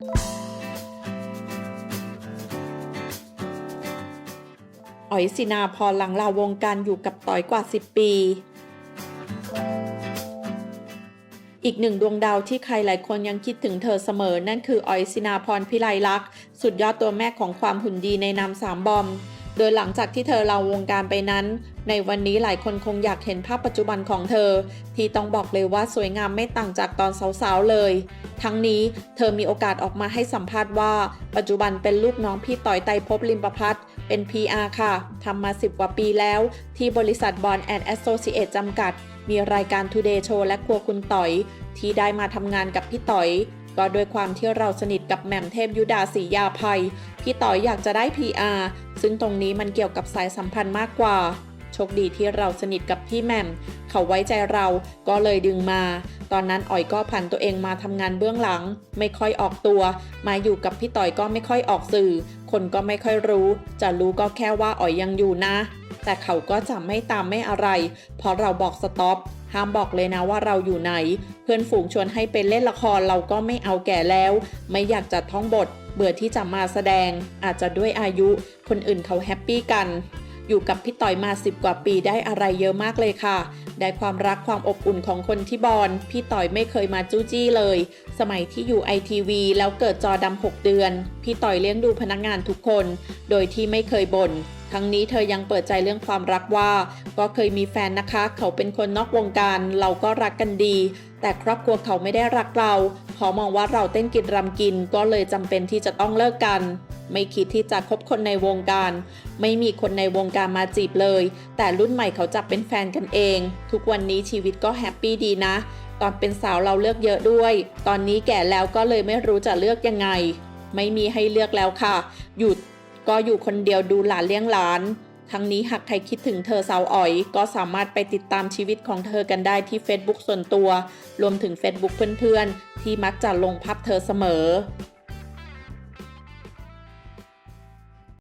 อ๋อยสินาพรหลังลาวงการอยู่กับต่อยกว่า 10 ปี อีกหนึ่งดวงดาวที่ใครหลายคนยังคิดถึงเธอเสมอ นั่นคืออ๋อยสินาพรพิไลลักษณ์สุดยอดตัวแม่ของความหุ่นดีในนามสามบอม โดยหลังจากที่เธอลาวงการไปนั้น ในวันนี้หลายคนคงอยากเห็นภาพปัจจุบันของเธอ ที่ต้องบอกเลยว่าสวยงามไม่ต่างจากตอนสาวๆเลย ทั้งนี้เธอมีโอกาสออกมาให้สัมภาษณ์ว่า ปัจจุบันเป็นลูกน้องพี่ต่อยไตรภพลิมประพัฒน์เป็น PR ค่ะทำมา 10 กว่าปีแล้ว ที่บริษัทบอลแอนด์แอสโซซิเอตจำกัด มีรายการ Today Show และครัวคุณต่อย ที่ได้มาทำงานกับพี่ต่อยก็โดวยความที่เราสนิทกับแหม่มเทพยุดาศรียาภัย พี่ต่อยอยากจะได้ PR ซึ่งตรงนี้มันเกี่ยวกับสายสัมพันธ์มากกว่า โชคดีที่เราสนิทกับพี่แหม่ม เขาไว้ใจเราก็เลยดึงมา ตอนนั้นอ๋อยก็ผันตัวเองมาทำงานเบื้องหลัง ไม่ค่อยออกตัว มาอยู่กับพี่ต่อยก็ไม่ค่อยออกสื่อ คนก็ไม่ค่อยรู้ จะรู้ก็แค่ว่าอ๋อยยังอยู่นะ แต่เขาก็จะไม่ตามไม่อะไร เพราะเราบอกสต็อปห้ามบอกเลยนะว่าเราอยู่ไหน เพื่อนฝูงชวนให้ไปเล่นละครเราก็ไม่เอาแก่แล้ว ไม่อยากจะท่องบท เบื่อที่จะมาแสดง อาจจะด้วยอายุ คนอื่นเขาแฮปปี้กัน อยู่กับพี่ต่อยมา10กว่าปีได้อะไรเยอะมากเลยค่ะ ได้ความรักความอบอุ่นของคนที่บอลพี่ต่อยไม่เคยมาจู้จี้เลย สมัยที่อยู่ไอทีวีแล้วเกิดจอดำ6เดือน พี่ต่อยเลี้ยงดูพนักงานทุกคน โดยที่ไม่เคยบน่นทั้งนี้เธอยังเปิดใจเรื่องความรักว่า ก็เคยมีแฟนนะคะ เขาเป็นคนนอกวงการ เราก็รักกันดี แต่ครอบครัวเขาไม่ได้รักเราเพรามองว่าเราเต้นกินรำกิน ก็เลยจำเป็นที่จะต้องเลิกกัน ไม่คิดที่จะคบคนในวงการ ไม่มีคนในวงการมาจีบเลย แต่รุ่นใหม่เขาจับเป็นแฟนกันเอง ทุกวันนี้ชีวิตก็แฮปปี้ดีนะ ตอนเป็นสาวเราเลือกเยอะด้วย ตอนนี้แก่แล้วก็เลยไม่รู้จะเลือกยังไง ไม่มีให้เลือกแล้วค่ะ หยุดก็อยู่คนเดียวดูหลานเลี้ยงหลาน ทั้งนี้หากใครคิดถึงเธอสาวอ๋อย ก็สามารถไปติดตามชีวิตของเธอกันได้ที่ Facebook ส่วนตัว รวมถึง Facebook เพื่อนๆ ที่มักจะลงภาพเธอเสมอ